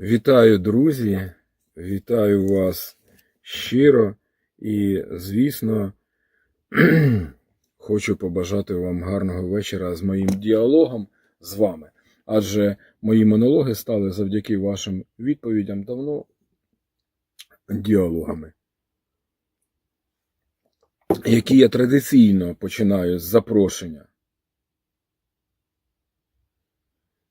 Вітаю, друзі! Вітаю вас щиро і, звісно, хочу побажати вам гарного вечора з моїм діалогом з вами. Адже мої монологи стали завдяки вашим відповідям давно діалогами, які я традиційно починаю з запрошення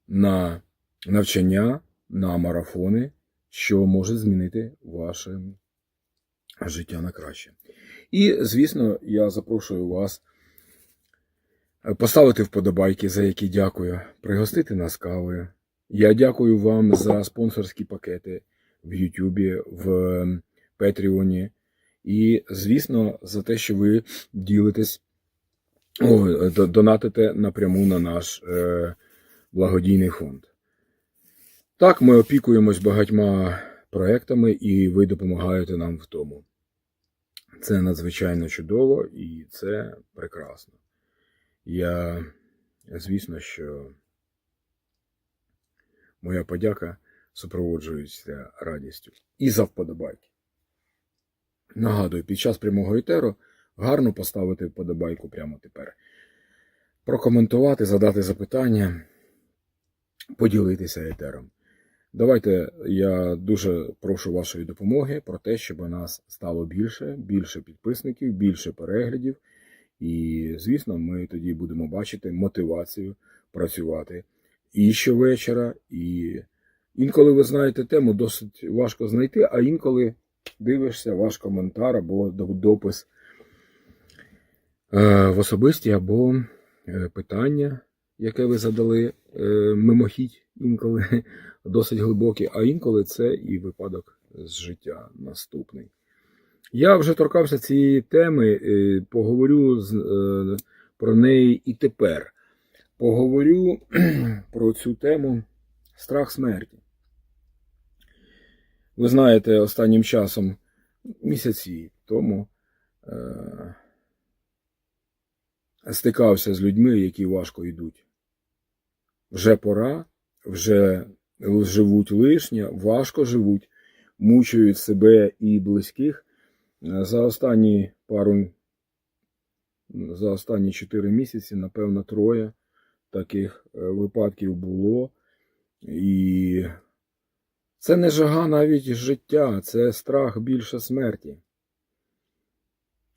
на навчання на марафони, що може змінити ваше життя на краще. І, звісно, я запрошую вас поставити вподобайки, за які дякую, пригостити нас кавою. Я дякую вам за спонсорські пакети в Ютубі, в Петріоні. І, звісно, за те, що ви ділитесь, о, донатите напряму на наш е, благодійний фонд. Так, ми опікуємось багатьма проектами, і ви допомагаєте нам в тому. Це надзвичайно чудово і це прекрасно. Я, звісно, що моя подяка супроводжується радістю. І за вподобайки. Нагадую, під час прямого етеру гарно поставити вподобайку прямо тепер. Прокоментувати, задати запитання, поділитися етером. Давайте я дуже прошу вашої допомоги про те, щоб у нас стало більше, більше підписників, більше переглядів. І, звісно, ми тоді будемо бачити мотивацію працювати і щовечора, і інколи ви знаєте тему, досить важко знайти, а інколи дивишся ваш коментар або допис е, в особисті, або е, питання, яке ви задали е, мимохідь інколи досить глибокі, а інколи це і випадок з життя наступний. Я вже торкався цієї теми, е, поговорю з, е, про неї і тепер. Поговорю про цю тему страх смерті. Ви знаєте, останнім часом, місяці тому, е, стикався з людьми, які важко йдуть. Вже пора, вже живуть лишнє, важко живуть, мучують себе і близьких. Е, За останні пару, за останні 4 місяці, напевно, троє таких е, випадків було. І це не жага навіть життя, це страх більше смерті.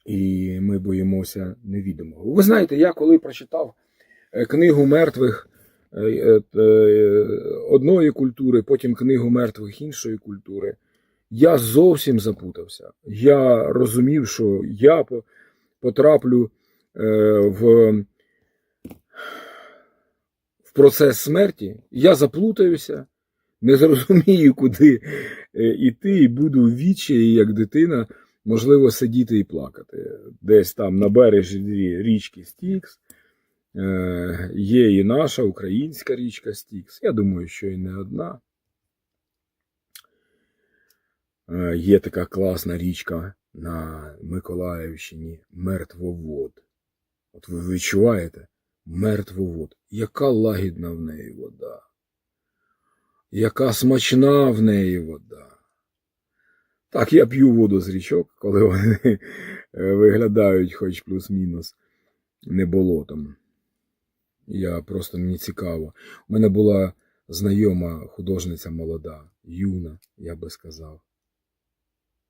І ми боїмося невідомого. Ви знаєте, я коли прочитав е, книгу мертвих одної культури, потім книгу мертвих іншої культури, я зовсім запутався. Я розумів, що я потраплю е, в, в процес смерті, я заплутаюся, не зрозумію, куди е, іти, і буду в відчаї, як дитина, можливо, сидіти і плакати. Десь там на березі річки Стікс. Е, Є і наша українська річка Стікс. Я думаю, що і не одна. Е, Є така класна річка на Миколаївщині Мертвовод. От ви відчуваєте мертвовод. Яка лагідна в неї вода. Яка смачна в неї вода. Так, я п'ю воду з річок, коли вони е, виглядають хоч плюс-мінус не болотом. Я просто мені цікаво. У мене була знайома художниця молода, юна, я би сказав.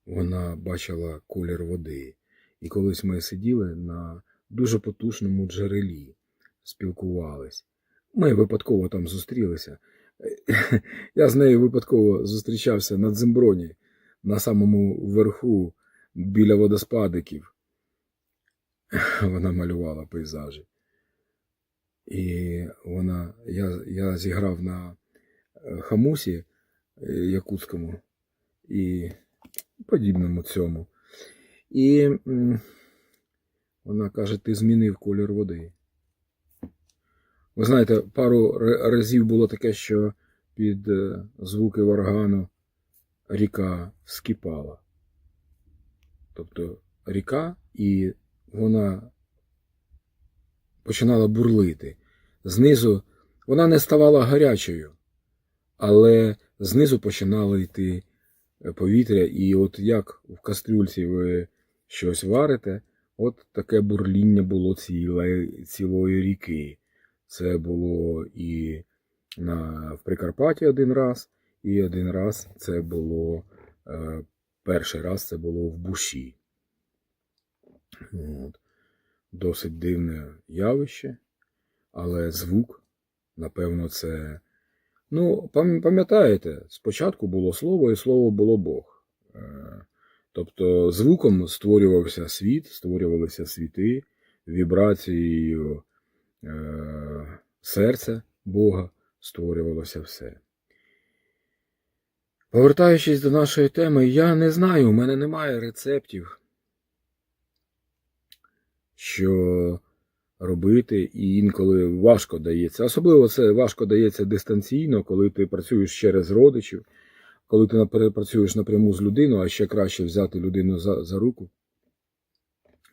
Вона бачила колір води. І колись ми сиділи на дуже потужному джерелі, спілкувались. Ми випадково там зустрілися. Я з нею випадково зустрічався на Дземброні, на самому верху, біля водоспадиків. Вона малювала пейзажі. І вона, я, я зіграв на е, хамусі е, якутському і подібному цьому. І вона каже: ти змінив колір води. Ви знаєте, пару разів було таке, що під е, звуки органу ріка вскипала. Тобто ріка, і вона починала бурлити. Знизу вона не ставала гарячою, але знизу починало йти е, повітря, і от як в кастрюльці ви щось варите, от таке бурління було цілої, цілої ріки. Це було і на, в Прикарпатті один раз, і один раз це було, е, перший раз це було в Буші. От. Досить дивне явище, але звук, напевно, це. Ну, пам'ятаєте, спочатку було слово, і слово було Бог. Е, Тобто звуком створювався світ, створювалися світи, вібрацією е, серця Бога створювалося все. Повертаючись до нашої теми, я не знаю, у мене немає рецептів, що робити, і інколи важко дається. Особливо це важко дається дистанційно, коли ти працюєш через родичів, коли ти працюєш напряму з людиною, а ще краще взяти людину за, за руку,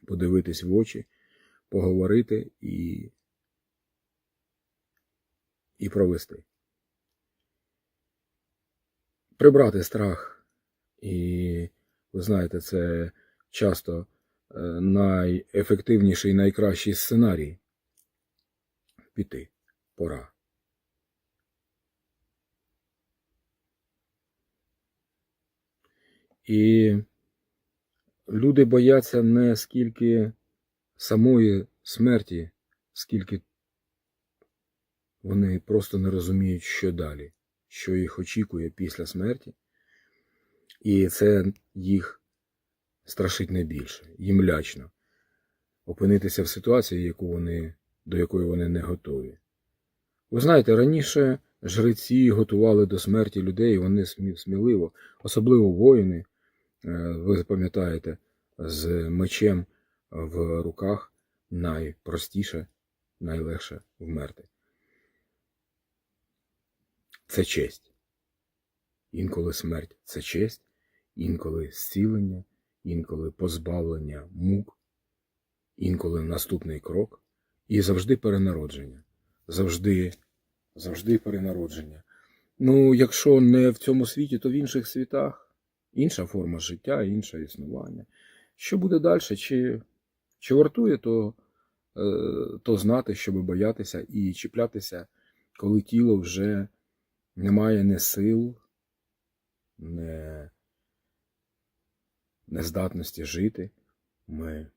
подивитись в очі, поговорити і, і провести. Прибрати страх. І ви знаєте, це часто найефективніший і найкращий сценарій. Піти. Пора. І люди бояться не скільки самої смерті, скільки вони просто не розуміють, що далі, що їх очікує після смерті. І це їх страшить найбільше, їм лячно опинитися в ситуації, яку вони, до якої вони не готові. Ви знаєте, раніше жреці готували до смерті людей, вони сміливо, особливо воїни, е, ви пам'ятаєте, з мечем в руках найпростіше, найлегше вмерти. Це честь. Інколи смерть це честь, інколи зцілення, інколи позбавлення мук, інколи наступний крок і завжди перенародження. Завжди, завжди перенародження. Ну, якщо не в цьому світі, то в інших світах інша форма життя, інше існування. Що буде далі? Чи, чи вартує то, е, то знати, щоб боятися і чіплятися, коли тіло вже не має ні сил, не, нездатності жити, ми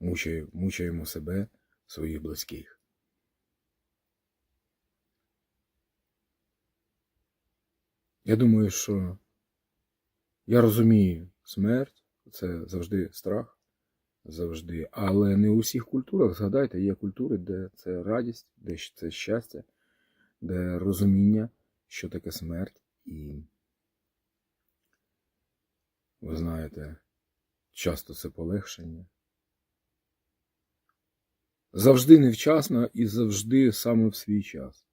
мучає- мучаємо себе, своїх близьких. Я думаю, що я розумію смерть, це завжди страх, завжди. Але не у всіх культурах, згадайте, є культури, де це радість, де це щастя, де розуміння, що таке смерть, і ви знаєте, часто це полегшення. Завжди невчасно і завжди саме в свій час.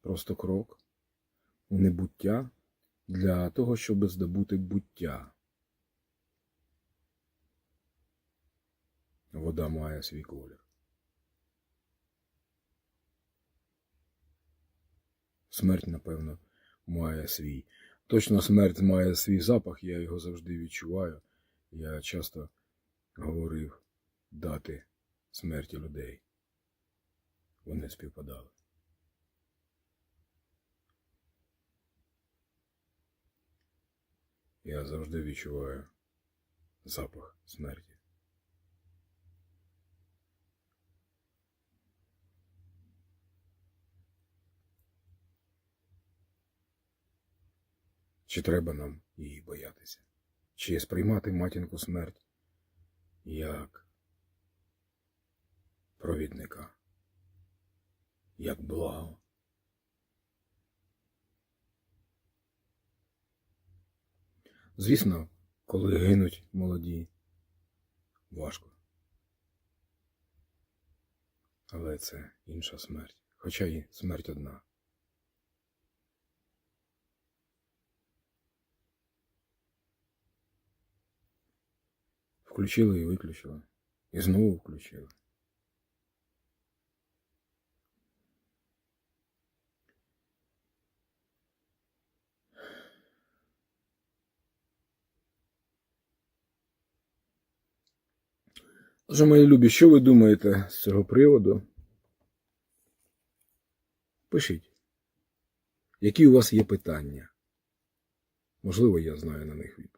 Просто крок у небуття для того, щоб здобути буття. Вода має свій колір. Смерть, напевно, має свій. Точно смерть має свій запах, я його завжди відчуваю. Я часто говорив дати смерті людей. Вони співпадали. Я завжди відчуваю запах смерті. Чи треба нам її боятися? Чи сприймати матінку смерть як провідника, як благо? Звісно, коли гинуть молоді, важко. Але це інша смерть, хоча і смерть одна. Включила і виключила. І знову включила. Отже, мої любі, що ви думаєте з цього приводу? Пишіть, які у вас є питання. Можливо, я знаю на них відповідь.